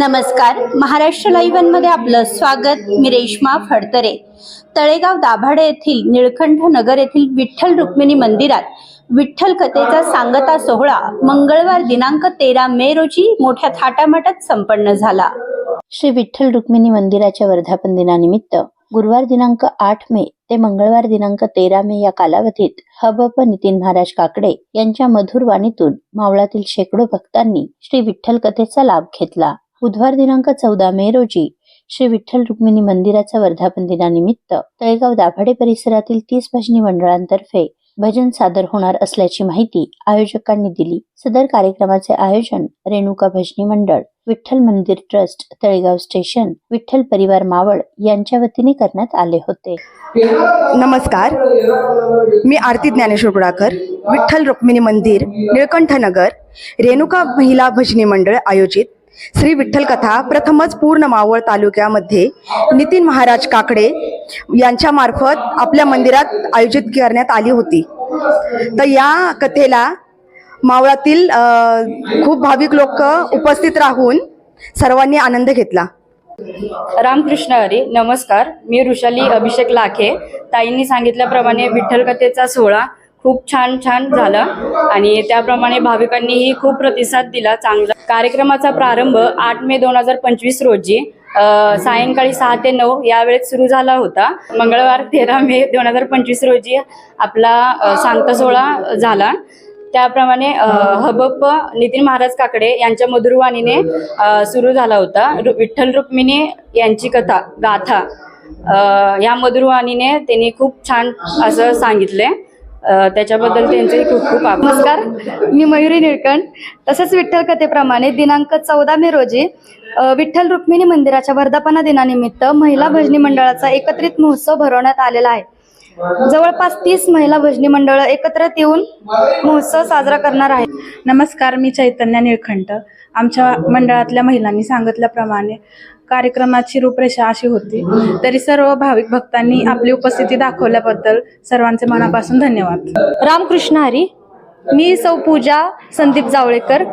नमस्कार. महाराष्ट्र लाईव्हमध्ये आपलं स्वागत. मी रेश्मा फडतरे. तळेगाव दाभाडे येथील निळखंठ नगर येथील विठ्ठल रुक्मिणी मंदिरात विठ्ठल कथेचा सांगता सोहळा मंगळवार दिनांक तेरा मे रोजी मोठ्या थाटामाटात संपन्न झाला. श्री विठ्ठल रुक्मिणी मंदिराच्या वर्धापन दिनानिमित्त गुरुवार दिनांक आठ मे ते मंगळवार दिनांक तेरा मे या कालावधीत हबप नितीन महाराज काकडे यांच्या मधुर वाणीतून मावळातील शेकडो भक्तांनी श्री विठ्ठल कथेचा लाभ घेतला. बुधवार दिनांक चौदा मे रोजी श्री विठ्ठल रुक्मिणी मंदिराच्या वर्धापन दिनानिमित्त तळेगाव दाभाडे परिसरातील तीस भजनी मंडळांतर्फे भजन सादर होणार असल्याची माहिती आयोजकांनी दिली. सदर कार्यक्रमाचे आयोजन रेणुका भजनी मंडळ विठ्ठल मंदिर ट्रस्ट तळेगाव स्टेशन विठ्ठल परिवार मावळ यांच्या वतीने करण्यात आले होते. नमस्कार. मी आरती ज्ञानेश्वर बुडाकर विठ्ठल रुक्मिणी मंदिर निळकंठनगर रेणुका महिला भजनी मंडळ आयोजित श्री विठ्ठल कथा प्रथमच पूर्ण मावळ तालुक्यामध्ये नितीन महाराज काकडे यांच्यामार्फत आपल्या मंदिरात आयोजित करण्यात आली होती. तर या कथेला मावळातील खूप भाविक लोक उपस्थित राहून सर्वांनी आनंद घेतला. रामकृष्ण हरी नमस्कार. मी ऋषाली अभिषेक लाखे. ताईंनी सांगितल्याप्रमाणे विठ्ठल कथेचा सोहळा खूप छान छान झालं. आणि त्याप्रमाणे भाविकांनीही खूप प्रतिसाद दिला चांगला. कार्यक्रमाचा प्रारंभ आठ मे दोन हजार पंचवीस रोजी सायंकाळी सहा ते नऊ यावेळेस सुरू झाला होता. मंगळवार तेरा मे दोन हजार पंचवीस रोजी आपला सांगता सोहळा झाला. त्याप्रमाणे हबप नितीन महाराज काकडे यांच्या मधुरवाणीने सुरू झाला होता. रु- विठ्ठल रुक्मिणी यांची कथा गाथा या मधुरवाणीने त्यांनी खूप छान असं सांगितले त्याच्याबद्दल त्यांचे खूप खूप नमस्कार मी मयुरी निळकंठ. तसेच विठ्ठल कथेप्रमाणे दिनांक चौदा मे रोजी विठ्ठल रुक्मिणी मंदिराच्या वर्धापना दिनानिमित्त महिला भजनी मंडळाचा एकत्रित महोत्सव भरवण्यात आलेला आहे. जवळपास तीस महिला भजनी मंडळ एकत्रित येऊन महोत्सव साजरा करणार आहे नमस्कार मी चैतन्य निळखंठ आमच्या मंडळातल्या महिलांनी सांगितल्याप्रमाणे कार्यक्रमाची रूपरेषा अशी होती. तरी सर्व भाविक भक्तांनी आपली उपस्थिती दाखवल्याबद्दल सर्वांचे मनापासून धन्यवाद. रामकृष्ण हरी मी सौ पूजा संदीप जावळेकर.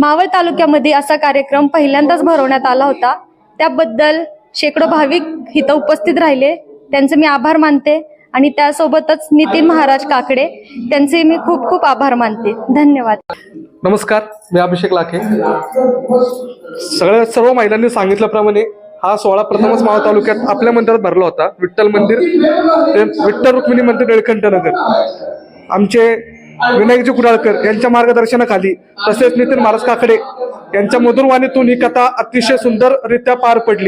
मावळ तालुक्यामध्ये असा कार्यक्रम पहिल्यांदाच भरवण्यात आला होता. त्याबद्दल शेकडो भाविक इथं उपस्थित राहिले. त्यांचे मी आभार मानते आणि त्यासोबतच नितीन महाराज काकडे त्यांचे मी खूप खूप आभार मानते. धन्यवाद. नमस्कार मी अभिषेक लाखे. सगळ्या सर्व महिलांनी सांगितल्याप्रमाणे हा सोहळा प्रथमच माव तालुक्यात आपल्या मंदिरात भरला होता विठ्ठल मंदिर विठ्ठल रुक्मिणी मंदिर निळकंठ नगर. आमचे विनायकजी कुडाळकर यांच्या मार्गदर्शनाखाली तसेच नितीन महाराज काकडे यांच्या मधुरवाणीतून ही कथा अतिशय सुंदररित्या पार पडली.